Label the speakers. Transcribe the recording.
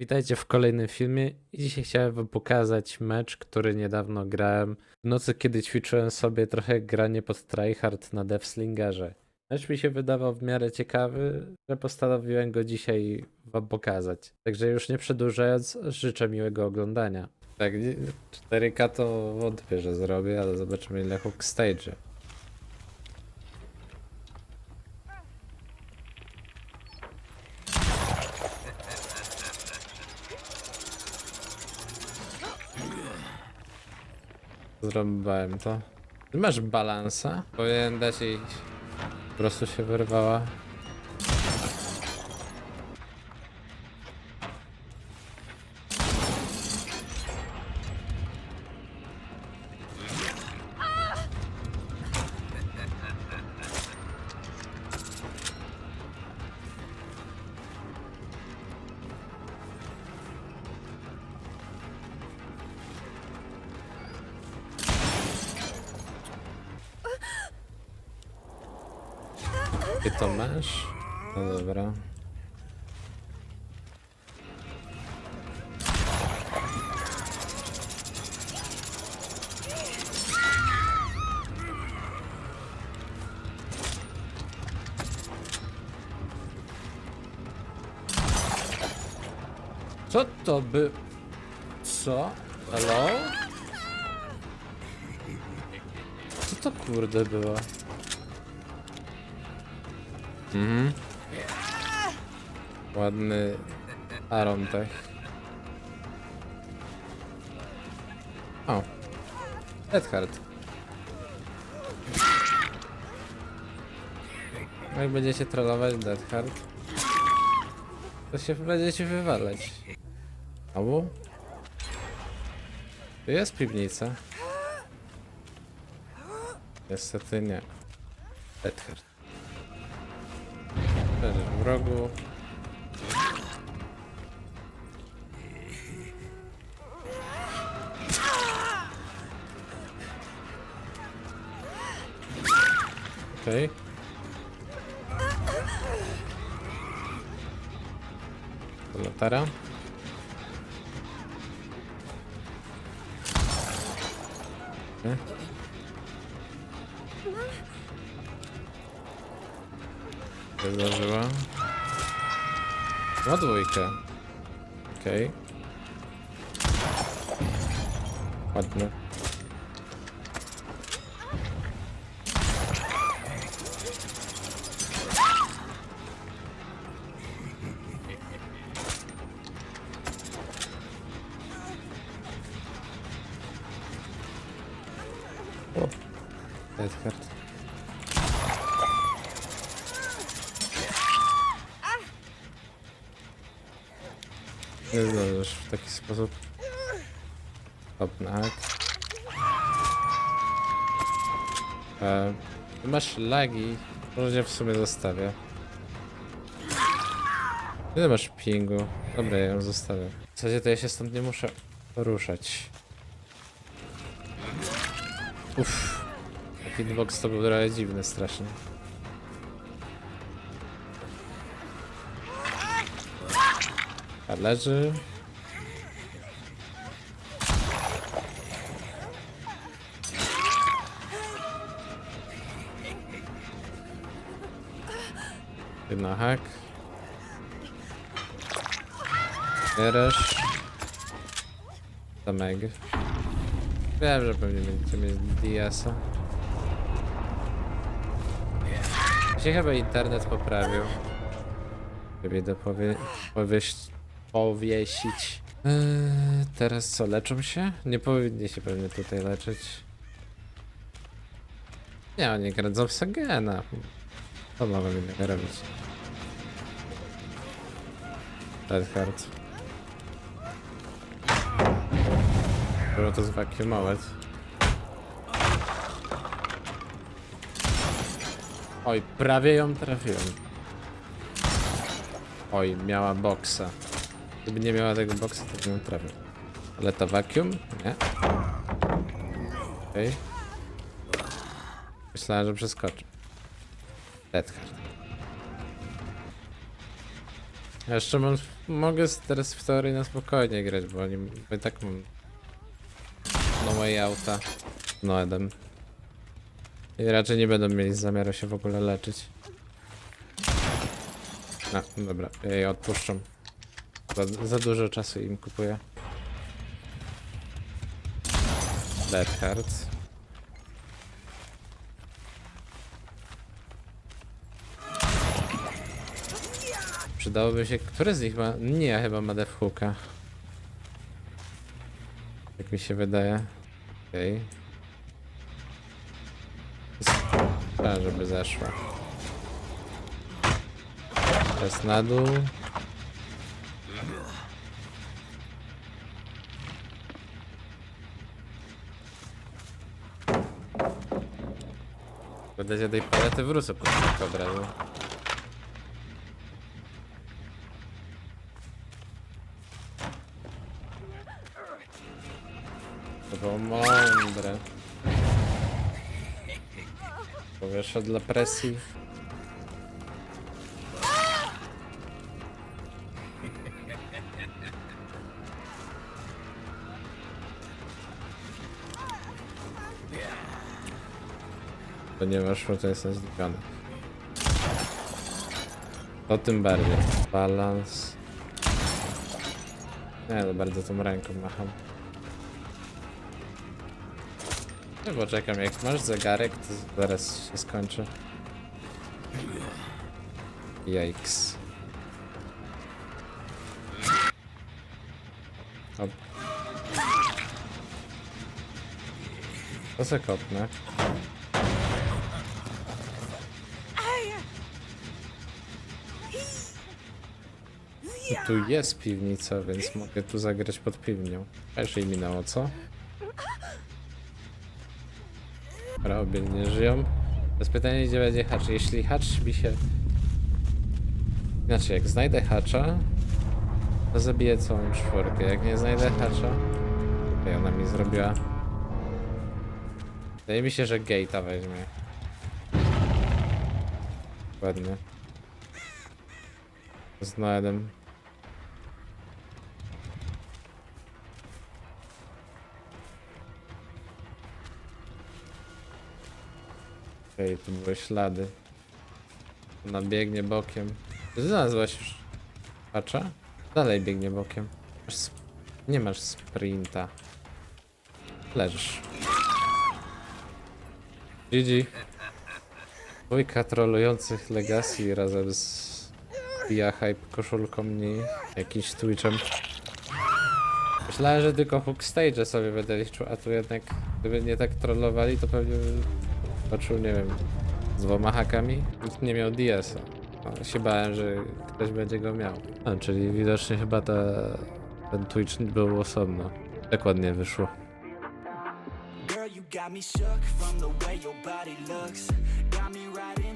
Speaker 1: Witajcie w kolejnym filmie i dzisiaj chciałem wam pokazać mecz, który niedawno grałem. W nocy, kiedy ćwiczyłem sobie trochę granie pod tryhard na Deathslingerze. Mecz mi się wydawał w miarę ciekawy, że postanowiłem go dzisiaj wam pokazać. Także już nie przedłużając, życzę miłego oglądania. Tak, nie- 4K to wątpię, że zrobię, ale zobaczymy ile hook stage. Zrobiłem to. Ty masz balansa? Powinien dać jej... Po prostu się wyrwała. Ty to masz? No dobra. Co to by... Co? Hello? Co to kurde było? Mhm. Ładny Aaron tak. O. Edhard. Jak będziecie trollować Deadhard, to się będziecie wywalać. Albo? Tu jest piwnica. Niestety nie. Deadhard. Leży w rogu. Okej. To latara. Okay. Zdążyła. Ma dwójkę. Okej. Ładne. O. Edhard. Nie zdążysz w taki sposób. Hopnak. E, masz lagi, może w sumie zostawię. Ile masz pingu? Dobra, ja ją zostawię. W zasadzie to ja się stąd nie muszę poruszać. Uff. Hitbox to był trochę dziwny strasznie. Leży. Jedna hak. Bierzesz. Zameg. Wiem, że pewnie będziecie mieć DS-a. Się chyba internet poprawił. Żeby to powie, powieść, powiesić. Eee, teraz co, leczą się? Nie powinni się pewnie tutaj leczyć. Nie, oni gradzą w Sagena. To mogą innego robić. Redheart. Trzeba to zwakiumować. Oj, prawie ją trafiłem. Oj, miała boksa. Gdyby nie miała tego boksa, to bym trafił. Ale to vacuum? Nie. Okej. Myślałem, że przeskoczy. Deadhard. Ja jeszcze mam, mogę teraz w teorii na spokojnie grać, bo oni bo tak mam no way outa z Noedem. I raczej nie będą mieli zamiaru się w ogóle leczyć. A, dobra, ja je odpuszczam. Za, za dużo czasu im kupuję. Dead Hearts. Przydałoby się. Który z nich ma. Nie, chyba ma Death Hooka. Jak mi się wydaje. Okej. Okay. żeby zeszła. Teraz na dół. Będę się tej palety wrócę po prostu od razu. To było mądre. Powietrze dla presji. Ponieważ to jestem zdziwiony. To tym bardziej. Balans. Nie, no bardzo tą ręką macham. No poczekam, jak masz zegarek, to zaraz się skończy. Yikes. Hop. To se kopnę. Tu jest piwnica, więc mogę tu zagrać pod piwnią. A jej minęło, co? Obie nie żyją. Teraz pytanie, gdzie będzie hacz. Jeśli hacz mi się... Znaczy, jak znajdę hacza, to zabiję całą czwórkę. Jak nie znajdę hacza... Okej, ona mi zrobiła... Wydaje mi się, że gate'a weźmie. Ładnie. Z Noedem. Okej, tu były ślady. Ona biegnie bokiem. Znalazłaś już pacza? Dalej biegnie bokiem. Nie masz sprinta. Leżysz. GG. Dwójka trolujących Legacy razem z Pia Hype koszulką mniej. Jakimś Twitchem. Myślałem, że tylko hook stage sobie będę liczył, a tu jednak gdyby nie tak trollowali, to pewnie poczuł, nie wiem, z dwoma hakami. Nikt nie miał DS-a. Się bałem, że ktoś będzie go miał. A, czyli widocznie chyba ta, ten Twitch był osobno. Tak ładnie wyszło.
Speaker 2: Girl, you got me shook from the way your body looks. Got me riding hooks,